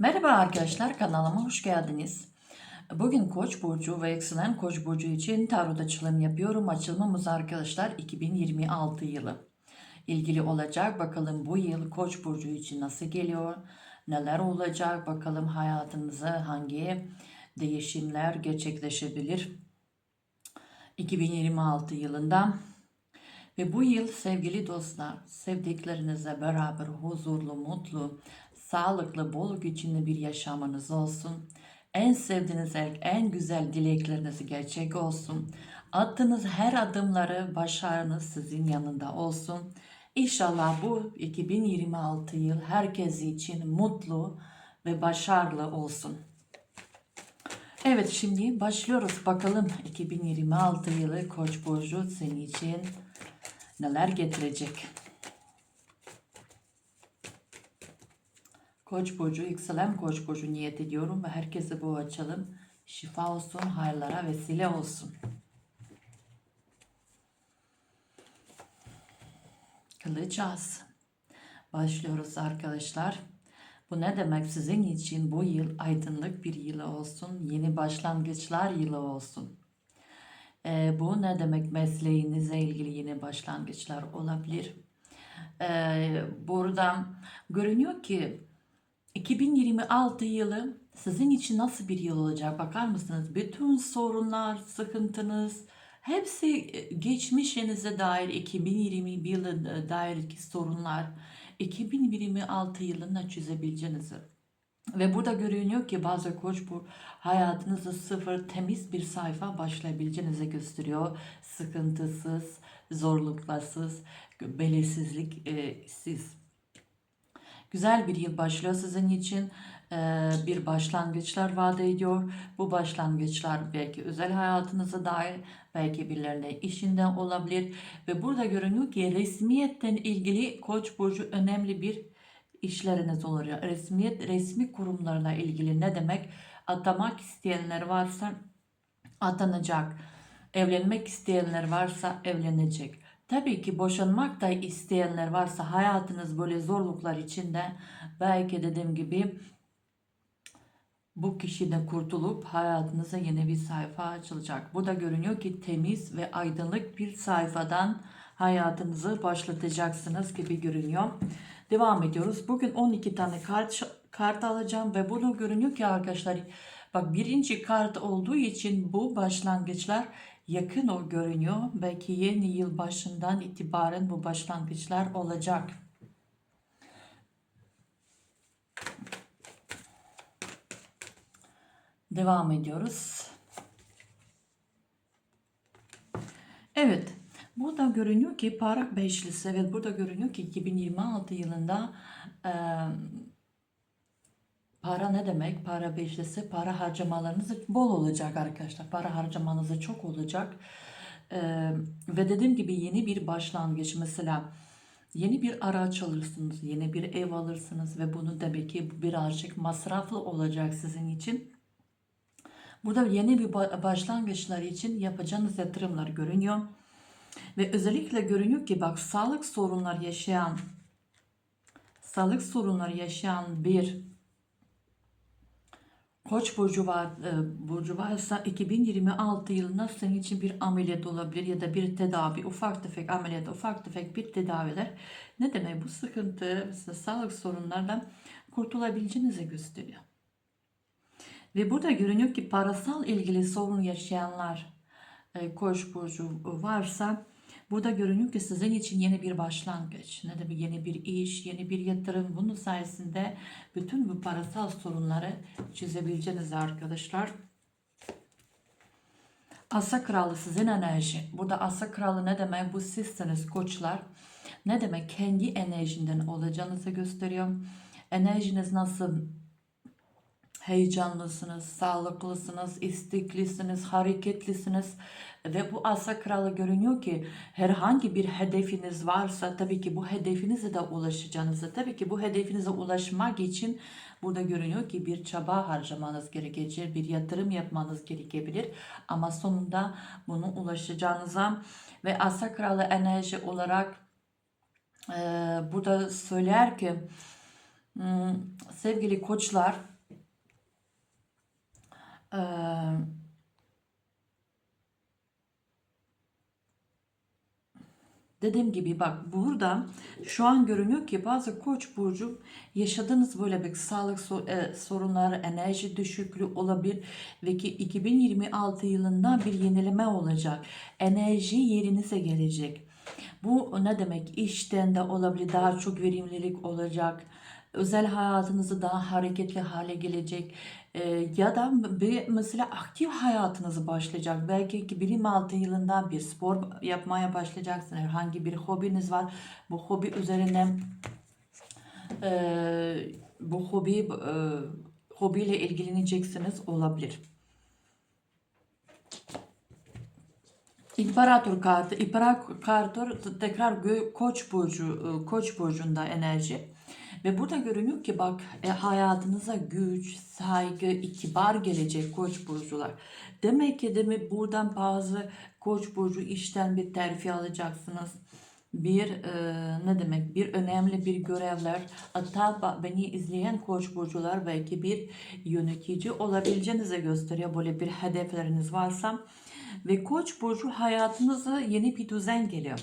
Merhaba arkadaşlar kanalıma hoş geldiniz. Bugün Koç burcu ve yükselen Koç burcu için tarot açılım yapıyorum. Açılımımız arkadaşlar 2026 yılı ilgili olacak. Bakalım bu yıl Koç burcu için nasıl geliyor? Neler olacak? Bakalım hayatınıza hangi değişimler gerçekleşebilir? 2026 yılında ve bu yıl sevgili dostlar, sevdiklerinizle beraber huzurlu, mutlu, sağlıklı, bolluk içinde bir yaşamınız olsun. En sevdiğiniz, en güzel dilekleriniz gerçek olsun. Attığınız her adımları başarınız sizin yanında olsun. İnşallah bu 2026 yıl herkes için mutlu ve başarılı olsun. Evet şimdi başlıyoruz bakalım 2026 yılı Koç burcu senin için neler getirecek? Koç burcu, yükselen Koç burcu niyet ediyorum ve herkese bu açalım şifa olsun, hayırlara vesile olsun. Kılıç As. Başlıyoruz arkadaşlar. Bu ne demek sizin için bu yıl aydınlık bir yıl olsun, yeni başlangıçlar yılı olsun. Ee, bu ne demek mesleğinizle ilgili yeni başlangıçlar olabilir. Ee, burada görünüyor ki 2026 yılı sizin için nasıl bir yıl olacak bakar mısınız? Bütün sorunlar, sıkıntınız hepsi geçmişinize dair 2021 yılı dair sorunlar 2026 yılında çözebileceğinizi ve burada görünüyor ki bazı koç bu hayatınızda sıfır temiz bir sayfa başlayabileceğinizi gösteriyor. Sıkıntısız, zorluklasız, belirsizlik e. Güzel bir yıl başlıyor sizin için. Ee, bir başlangıçlar vaat ediyor. Bu başlangıçlar belki özel hayatınıza dair, belki birilerine işinden olabilir. Ve burada görünüyor ki resmiyetten ilgili Koç burcu önemli bir işleriniz oluyor. Resmiyet, resmi kurumlarla ilgili ne demek? Atamak isteyenler varsa atanacak. Evlenmek isteyenler varsa evlenecek. Tabii ki boşanmak da isteyenler varsa hayatınız böyle zorluklar içinde belki dediğim gibi bu kişiden kurtulup hayatınıza yeni bir sayfa açılacak. Bu da görünüyor ki temiz ve aydınlık bir sayfadan hayatınızı başlatacaksınız gibi görünüyor. Devam ediyoruz. Bugün 12 tane kart, kart alacağım ve bunu görünüyor ki arkadaşlar bak birinci kart olduğu için bu başlangıçlar yakın o görünüyor. Belki yeni yıl başından itibaren bu başlangıçlar olacak. Devam ediyoruz. Evet. Burada görünüyor ki para beşlisi. Evet burada görünüyor ki 2026 yılında e, para ne demek? Para beşlisi para harcamalarınız bol olacak arkadaşlar. Para harcamanız çok olacak. E, ve dediğim gibi yeni bir başlangıç mesela yeni bir araç alırsınız, yeni bir ev alırsınız ve bunu demek ki birazcık masraflı olacak sizin için. Burada yeni bir başlangıçlar için yapacağınız yatırımlar görünüyor. Ve özellikle görünüyor ki bak sağlık sorunlar yaşayan sağlık sorunları yaşayan bir Koç burcu var, e, burcu varsa 2026 yılında senin için bir ameliyat olabilir ya da bir tedavi, ufak tefek ameliyat, ufak tefek bir tedaviler. Ne demek bu sıkıntı, sağlık sorunlardan kurtulabileceğinizi gösteriyor. Ve burada görünüyor ki parasal ilgili sorun yaşayanlar Koç burcu varsa burada görünüyor ki sizin için yeni bir başlangıç. Ne demek yeni bir iş, yeni bir yatırım. Bunun sayesinde bütün bu parasal sorunları çözebileceğiniz arkadaşlar. Asa kralı sizin enerji. Burada asa kralı ne demek? Bu sizsiniz koçlar. Ne demek? Kendi enerjinden olacağınızı gösteriyor. Enerjiniz nasıl heyecanlısınız, sağlıklısınız, isteklisiniz, hareketlisiniz. Ve bu asa kralı görünüyor ki herhangi bir hedefiniz varsa tabii ki bu hedefinize de ulaşacağınızı, tabii ki bu hedefinize ulaşmak için burada görünüyor ki bir çaba harcamanız gerekecek, bir yatırım yapmanız gerekebilir. Ama sonunda bunu ulaşacağınıza ve asa kralı enerji olarak e, burada söyler ki Hmm, sevgili koçlar, eee, dediğim gibi bak burada şu an görünüyor ki bazı koç burcu yaşadığınız böyle bir sağlık e, sorunları, enerji düşüklüğü olabilir ve ki 2026 yılında bir yenileme olacak. Enerji yerinize gelecek. Bu ne demek? İşten de olabilir, daha çok verimlilik olacak. Özel hayatınızı daha hareketli hale gelecek. Ee, ya da bir mesela aktif hayatınız başlayacak. Belki 2026 yılında bir spor yapmaya başlayacaksınız. Herhangi bir hobiniz var. Bu hobi üzerine e, bu hobi e, hobiyle ilgileneceksiniz olabilir. İmparator kartı, İmparator tekrar gö- Koç burcu, e, Koç burcunda enerji. Ve burada görünüyor ki bak e, hayatınıza güç, saygı, itibar gelecek Koç burcular. Demek ki demek buradan bazı Koç burcu işten bir terfi alacaksınız. Bir e, ne demek bir önemli bir görevler hatta beni izleyen koç burcular belki bir yönetici olabileceğinize gösteriyor böyle bir hedefleriniz varsa ve Koç burcu hayatınıza yeni bir düzen geliyor.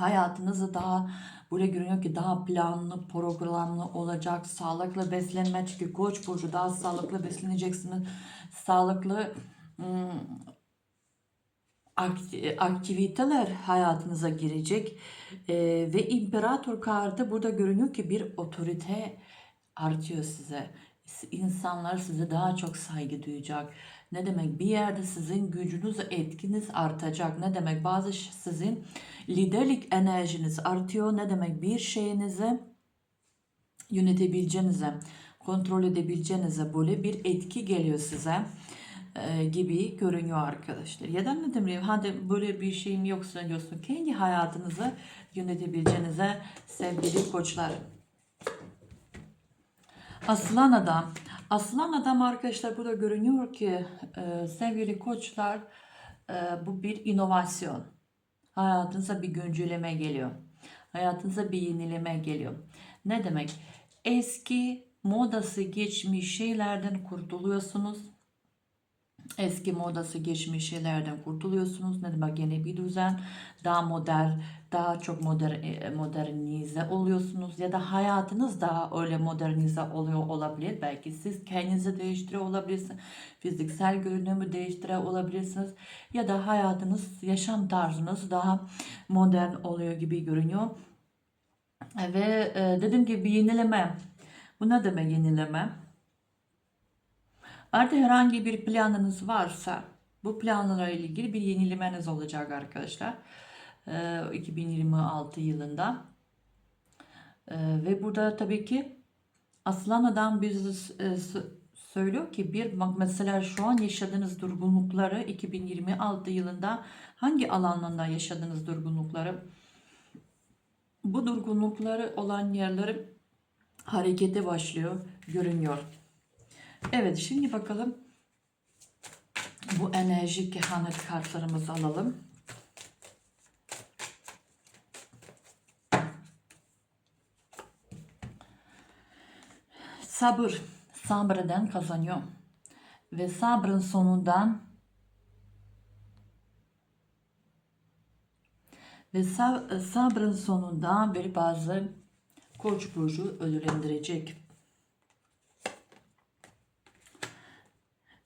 Hayatınızı daha böyle görünüyor ki daha planlı, programlı olacak. Sağlıklı beslenme çünkü Koç burcu daha sağlıklı besleneceksiniz. Sağlıklı aktiviteler hayatınıza girecek. Ve imparator kartı burada görünüyor ki bir otorite artıyor size. İnsanlar size daha çok saygı duyacak. Ne demek? Bir yerde sizin gücünüz, etkiniz artacak. Ne demek? Bazı sizin liderlik enerjiniz artıyor. Ne demek? Bir şeyinizi yönetebileceğinize, kontrol edebileceğinize böyle bir etki geliyor size e, gibi görünüyor arkadaşlar. Ya da ne demek? Hadi böyle bir şeyim yoksa diyorsun. Kendi hayatınızı yönetebileceğinize sevgili koçlar. Aslan adam. Aslan adam arkadaşlar burada görünüyor ki e, sevgili koçlar e, bu bir inovasyon. Hayatınıza bir güncelleme geliyor. Hayatınıza bir yenileme geliyor. Ne demek? Eski modası geçmiş şeylerden kurtuluyorsunuz. Eski modası geçmiş şeylerden kurtuluyorsunuz. Ne demek yeni bir düzen, daha modern, daha çok modern, e, modernize oluyorsunuz ya da hayatınız daha öyle modernize oluyor olabilir. Belki siz kendinizi değiştiriyor olabilirsiniz. Fiziksel görünümü değiştiriyor olabilirsiniz. Ya da hayatınız, yaşam tarzınız daha modern oluyor gibi görünüyor. Ve e, dediğim gibi yenileme. Bu ne demek yenileme? Artı herhangi bir planınız varsa bu planlarla ilgili bir yenilemeniz olacak arkadaşlar. Ee, 2026 yılında. Ee, ve burada tabii ki Aslan Adam bize e, söylüyor ki bir mesela şu an yaşadığınız durgunlukları 2026 yılında hangi alanlarda yaşadığınız durgunlukları bu durgunlukları olan yerleri harekete başlıyor, görünüyor. Evet şimdi bakalım bu enerji kehanet kartlarımızı alalım. Sabır, sabreden kazanıyor. Ve sabrın sonundan ve sab- sabrın sonunda bir bazı koç burcu ödüllendirecek.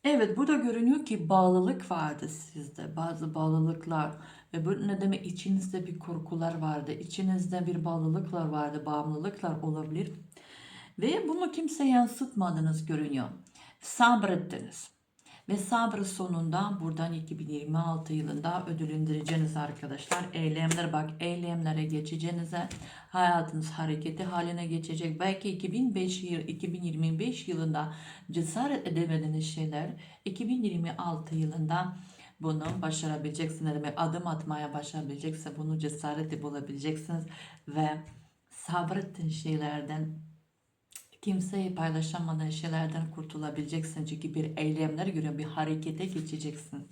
Evet burada görünüyor ki bağlılık vardı sizde. Bazı bağlılıklar ve bu ne demek içinizde bir korkular vardı. içinizde bir bağlılıklar vardı. Bağımlılıklar olabilir. Ve bunu kimseye yansıtmadınız görünüyor. Sabrettiniz. Ve sabrı sonunda buradan 2026 yılında ödüllendireceğiniz arkadaşlar. Eylemler bak eylemlere geçeceğinize hayatınız hareketi haline geçecek. Belki 2005 yıl, 2025 yılında cesaret edemediğiniz şeyler 2026 yılında bunu başarabileceksiniz. Demek adım atmaya başarabilecekse bunu cesareti bulabileceksiniz ve sabrettiğin şeylerden kimseye paylaşamadığın şeylerden kurtulabileceksin. Çünkü bir eylemler göre bir harekete geçeceksin.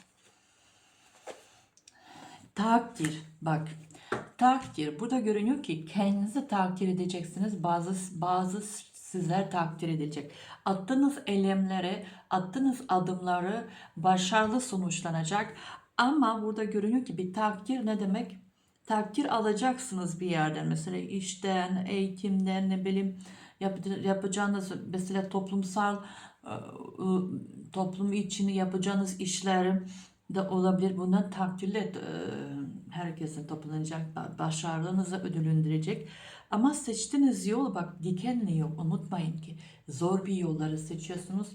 Takdir. Bak. Takdir. Burada görünüyor ki kendinizi takdir edeceksiniz. Bazı bazı sizler takdir edilecek. Attığınız eylemlere, attığınız adımları başarılı sonuçlanacak. Ama burada görünüyor ki bir takdir ne demek? Takdir alacaksınız bir yerden. Mesela işten, eğitimden, ne bileyim yapacağınız mesela toplumsal e, toplum için yapacağınız işler de olabilir. Bundan takdirle e, herkesin toplanacak, ba- başarınızı ödüllendirecek. Ama seçtiğiniz yol bak dikenli yok. Unutmayın ki zor bir yolları seçiyorsunuz.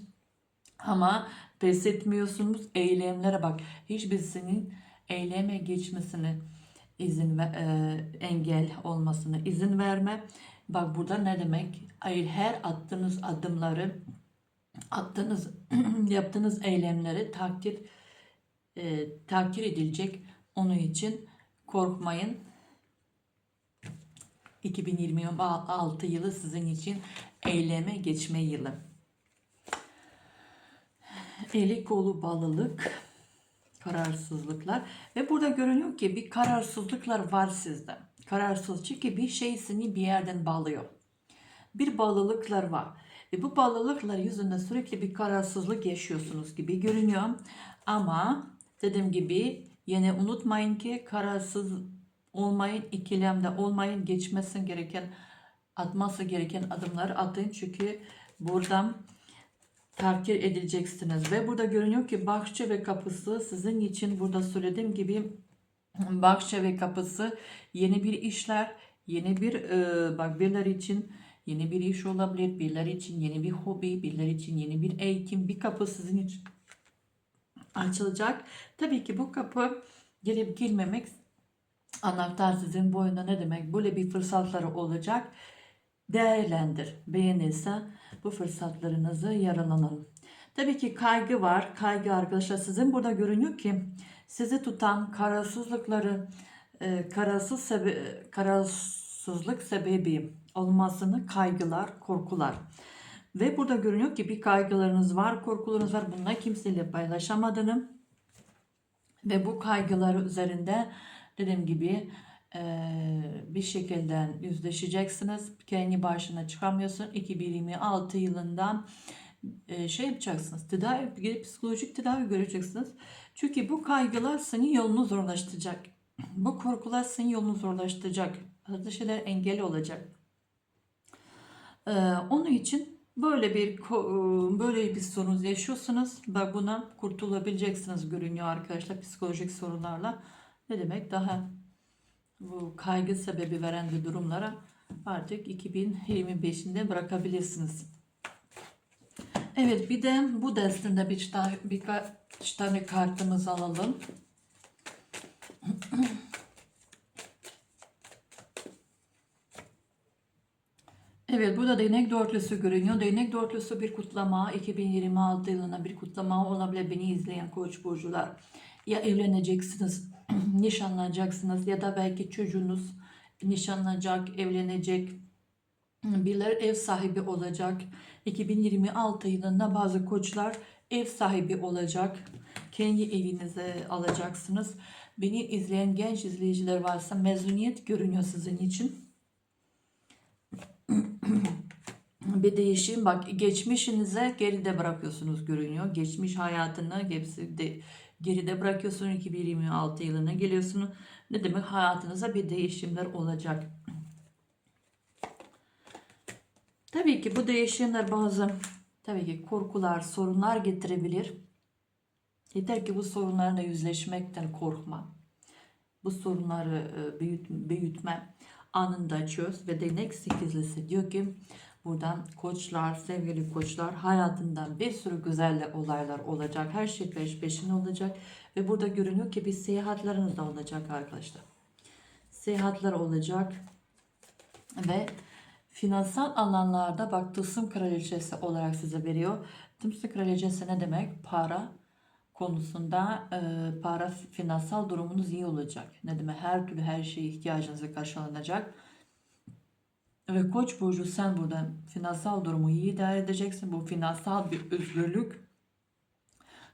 Ama pes etmiyorsunuz. Eylemlere bak. Hiçbirisinin eyleme geçmesine izin ve e, engel olmasına izin verme. Bak burada ne demek? Hayır, her attığınız adımları, attığınız, yaptığınız eylemleri takdir e, takdir edilecek. Onun için korkmayın. 2026 yılı sizin için eyleme geçme yılı. Eli kolu bağlılık, kararsızlıklar ve burada görünüyor ki bir kararsızlıklar var sizde. Kararsız çünkü bir şey seni bir yerden bağlıyor. Bir bağlılıklar var. Ve bu bağlılıklar yüzünden sürekli bir kararsızlık yaşıyorsunuz gibi görünüyor. Ama dediğim gibi yine unutmayın ki kararsız olmayın, ikilemde olmayın, geçmesin gereken, atması gereken adımları atın. Çünkü buradan takdir edileceksiniz. Ve burada görünüyor ki bahçe ve kapısı sizin için burada söylediğim gibi bahçe ve kapısı yeni bir işler, yeni bir e, bak birileri için yeni bir iş olabilir, birileri için yeni bir hobi, birileri için yeni bir eğitim, bir kapı sizin için açılacak. Tabii ki bu kapı gelip girmemek anahtar sizin boyunda ne demek? Böyle bir fırsatları olacak. Değerlendir. Beğenirse bu fırsatlarınızı yararlanın. Tabii ki kaygı var. Kaygı arkadaşlar sizin burada görünüyor ki sizi tutan kararsızlıkları, e, kararsız sebe kararsızlık sebebi olmasını kaygılar, korkular. Ve burada görünüyor ki bir kaygılarınız var, korkularınız var. Bunları kimseyle paylaşamadığını ve bu kaygılar üzerinde dediğim gibi bir şekilde yüzleşeceksiniz. Kendi başına çıkamıyorsun. 2026 yılından şey yapacaksınız. Tedavi, psikolojik tedavi göreceksiniz. Çünkü bu kaygılar senin yolunu zorlaştıracak. Bu korkular senin yolunu zorlaştıracak. Bazı şeyler engel olacak. Onun için böyle bir böyle bir sorun yaşıyorsunuz ve buna kurtulabileceksiniz görünüyor arkadaşlar psikolojik sorunlarla. Ne demek daha bu kaygı sebebi veren bir durumlara artık 2025'inde bırakabilirsiniz. Evet bir de bu destinde bir tane, birkaç tane kartımızı alalım. Evet burada değnek dörtlüsü görünüyor. Değnek dörtlüsü bir kutlama. 2026 yılına bir kutlama olabilir beni izleyen koç burcular. Ya evleneceksiniz, nişanlanacaksınız ya da belki çocuğunuz nişanlanacak, evlenecek. Birileri ev sahibi olacak. 2026 yılında bazı koçlar ev sahibi olacak. Kendi evinize alacaksınız. Beni izleyen genç izleyiciler varsa mezuniyet görünüyor sizin için. bir değişim bak geçmişinize geride bırakıyorsunuz görünüyor. Geçmiş hayatını hepsi de geride bırakıyorsunuz 2026 yılına geliyorsunuz. Ne demek hayatınıza bir değişimler olacak. Tabii ki bu değişimler bazı tabii ki korkular, sorunlar getirebilir. Yeter ki bu sorunlarla yüzleşmekten korkma. Bu sorunları e, büyüt, büyütme anında çöz ve değnek sekizlisi diyor ki buradan koçlar, sevgili koçlar hayatından bir sürü güzel olaylar olacak. Her şey peş peşin olacak ve burada görünüyor ki bir seyahatleriniz de olacak arkadaşlar. Seyahatler olacak ve finansal alanlarda bak tılsım kraliçesi olarak size veriyor. Tılsım kraliçesi ne demek? Para konusunda e, para finansal durumunuz iyi olacak. Ne demek? Her türlü her şeye ihtiyacınızı karşılanacak. Ve Koç burcu sen burada finansal durumu iyi idare edeceksin. Bu finansal bir özgürlük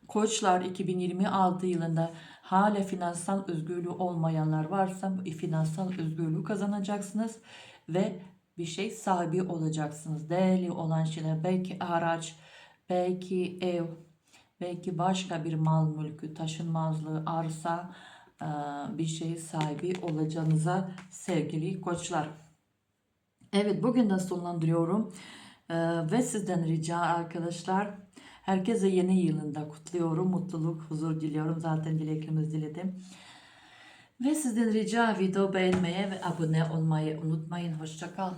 Koçlar 2026 yılında hala finansal özgürlüğü olmayanlar varsa bu finansal özgürlüğü kazanacaksınız ve bir şey sahibi olacaksınız. Değerli olan şeyler belki araç, belki ev, belki başka bir mal mülkü, taşınmazlığı, arsa bir şey sahibi olacağınıza sevgili koçlar. Evet bugün de sonlandırıyorum. Ee, ve sizden rica arkadaşlar herkese yeni yılında kutluyorum. Mutluluk, huzur diliyorum. Zaten dileklerimizi diledim. Ve sizden rica video beğenmeyi ve abone olmayı unutmayın. Hoşçakal.